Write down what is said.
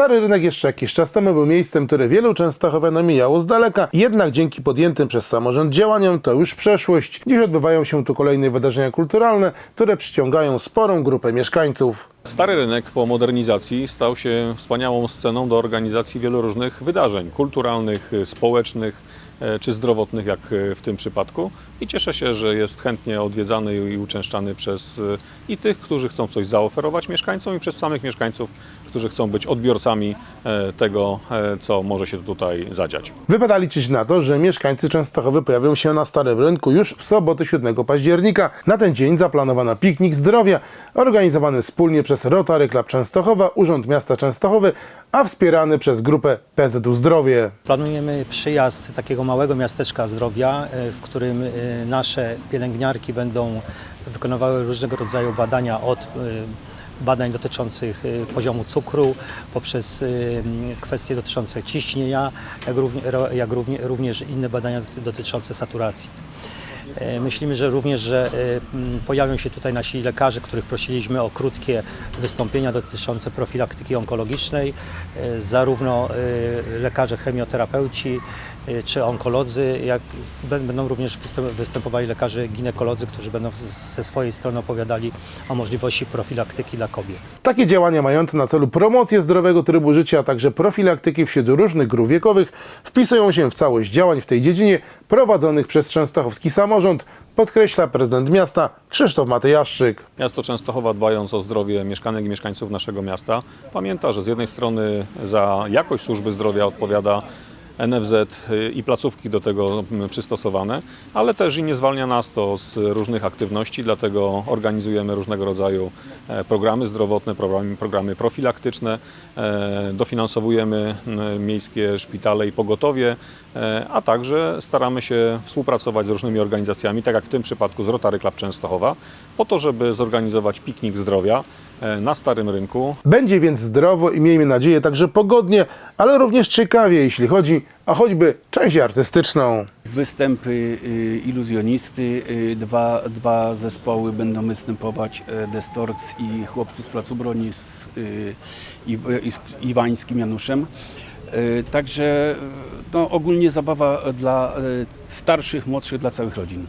Stary Rynek jeszcze jakiś czas temu był miejscem, które wielu Częstochowian mijało z daleka, jednak dzięki podjętym przez samorząd działaniom to już przeszłość. Dziś odbywają się tu kolejne wydarzenia kulturalne, które przyciągają sporą grupę mieszkańców. Stary rynek po modernizacji stał się wspaniałą sceną do organizacji wielu różnych wydarzeń kulturalnych, społecznych czy zdrowotnych, jak e, w tym przypadku. I cieszę się, że jest chętnie odwiedzany i uczęszczany przez e, i tych, którzy chcą coś zaoferować mieszkańcom, i przez samych mieszkańców, którzy chcą być odbiorcami e, tego, e, co może się tutaj zadziać. Wypada liczyć na to, że mieszkańcy Częstochowy pojawią się na Starym Rynku już w sobotę 7 października. Na ten dzień zaplanowano piknik zdrowia, organizowany wspólnie przez Rotary Club Częstochowa, Urząd Miasta Częstochowy, a wspierany przez grupę PZU Zdrowie. Planujemy przyjazd takiego małego miasteczka zdrowia, e, w którym e, nasze pielęgniarki będą wykonywały różnego rodzaju badania od e, badań dotyczących poziomu cukru, poprzez kwestie dotyczące ciśnienia, jak, również inne badania doty- dotyczące saturacji. E, Myślimy, że również, że e, pojawią się tutaj nasi lekarze, których prosiliśmy o krótkie wystąpienia dotyczące profilaktyki onkologicznej, e, zarówno lekarze chemioterapeuci czy onkolodzy, jak bę- będą również występ- występowali lekarze ginekolodzy, którzy będą ze swojej strony opowiadali o możliwości profilaktyki dla kobiet. Takie działania mające na celu promocję zdrowego trybu życia, a także profilaktyki wśród różnych grup wiekowych wpisują się w całość działań w tej dziedzinie prowadzonych przez częstochowski samorząd, podkreśla prezydent miasta Krzysztof Matejaszczyk. Miasto Częstochowa, dbając o zdrowie mieszkanek i mieszkańców naszego miasta, pamięta, że z jednej strony za jakość służby zdrowia odpowiada NFZ i placówki do tego mm, przystosowane, ale też i nie zwalnia nas to z różnych aktywności, dlatego organizujemy różnego rodzaju e, programy zdrowotne, programy, programy profilaktyczne, e, dofinansowujemy miejskie szpitale i pogotowie, e, a także staramy się współpracować z różnymi organizacjami, tak jak w tym przypadku z Rotary Club Częstochowa, po to, żeby zorganizować piknik zdrowia na Starym Rynku, Będzie więc zdrowo i miejmy nadzieję także pogodnie, ale również ciekawie, jeśli chodzi o choćby część artystyczną. Występy y, iluzjonisty, y, dwa, dwa zespoły będą występować, e, Destorks i chłopcy z Placu Broni z, y, i, i z Iwańskim Januszem. Y, Także no, ogólnie zabawa dla y, starszych, młodszych, dla całych rodzin.